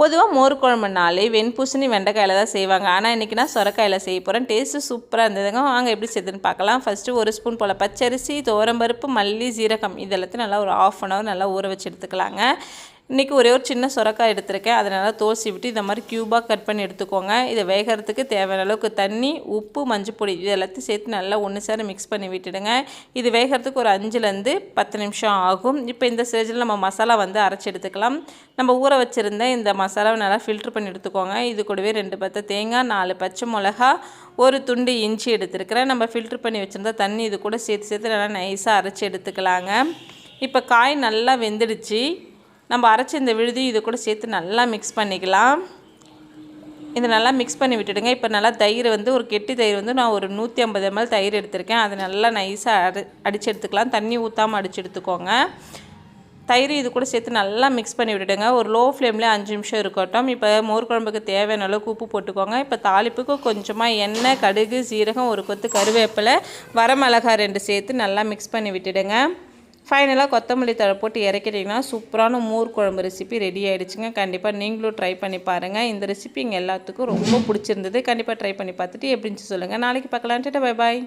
பொதுவாக மோர் குழம்புனாலே வெண்பூசணி வெண்டைக்காயில் தான் செய்வாங்க. ஆனால் இன்றைக்கி நான் சொரக்காயில் செய்ய போகிறேன் டேஸ்ட்டு சூப்பராக இருந்ததுங்க. வாங்க எப்படி செய்துன்னு பார்க்கலாம். ஃபஸ்ட்டு ஒரு ஸ்பூன் போல் பச்சரிசி தோரம்பருப்பு மல்லி ஜீரகம் இதெல்லாத்தையும் நல்லா ஒரு ஆஃப் அன் ஹவர் நல்லா ஊற வச்சு எடுத்துக்கலாங்க. இன்றைக்கி ஒரே ஒரு சின்ன சுரக்காய் எடுத்திருக்கேன். அதை நல்லா தோசி விட்டு இந்த மாதிரி க்யூபாக கட் பண்ணி எடுத்துக்கோங்க. இதை வேகிறதுக்கு தேவையான அளவுக்கு தண்ணி உப்பு மஞ்சள் பொடி இது எல்லாத்தையும் சேர்த்து நல்லா ஒன்று சேர மிக்ஸ் பண்ணி விட்டுடுங்க. இது வேகிறதுக்கு ஒரு அஞ்சுலேருந்து பத்து நிமிஷம் ஆகும். இப்போ இந்த ஸ்டேஜில் நம்ம மசாலா வந்து அரைச்சி எடுத்துக்கலாம். நம்ம ஊற வச்சுருந்த இந்த மசாலாவை நல்லா ஃபில்ட்ரு பண்ணி எடுத்துக்கோங்க. இது கூடவே ரெண்டு பத்து தேங்காய் நாலு பச்சை மிளகா ஒரு துண்டு இஞ்சி எடுத்துருக்கிறேன். நம்ம ஃபில்ட்ரு பண்ணி வச்சுருந்தா தண்ணி இது கூட சேர்த்து சேர்த்து நல்லா நைஸாக அரைச்சி எடுத்துக்கலாங்க. இப்போ காய் நல்லா வெந்துடுச்சு. நம்ம அரைச்சி இந்த விழுதி இது கூட சேர்த்து நல்லா மிக்ஸ் பண்ணிக்கலாம். இது நல்லா மிக்ஸ் பண்ணி விட்டுடுங்க. இப்போ நல்லா தயிர் வந்து ஒரு கெட்டி தயிர் வந்து நான் ஒரு நூற்றி ஐம்பது எம்எல் தயிர் எடுத்திருக்கேன். அது நல்லா நைஸாக அடி அடித்து எடுத்துக்கலாம் தண்ணி ஊற்றாமல் அடித்து எடுத்துக்கோங்க தயிர் இது கூட சேர்த்து நல்லா மிக்ஸ் பண்ணி விட்டுடுங்க. ஒரு லோ ஃப்ளேமில் அஞ்சு நிமிஷம் இருக்கட்டும். இப்போ மோர் குழம்புக்கு தேவையான அளவுக்கு உப்பு போட்டுக்கோங்க. இப்போ தாளிப்புக்கு கொஞ்சமாக எண்ணெய் கடுகு சீரகம் ஒரு கொத்து கருவேப்பிலை வரமிளகாய் ரெண்டு சேர்த்து நல்லா மிக்ஸ் பண்ணி விட்டுடுங்க. ஃபைனலாக கொத்தமல்லி தழை போட்டு இறக்கிட்டிங்கன்னா சூப்பரான மோர் குழம்பு ரெசிபி ரெடி ஆகிடுச்சுங்க கண்டிப்பாக நீங்களும் ட்ரை பண்ணி பாருங்கள் இந்த ரெசிபி எங்கள் எல்லாத்துக்கும் ரொம்ப பிடிச்சிருந்தது. கண்டிப்பாக ட்ரை பண்ணி பார்த்துட்டு எப்படின்னு சொல்லுங்கள் நாளைக்கு பார்க்கலான்ட்டு பை பாய்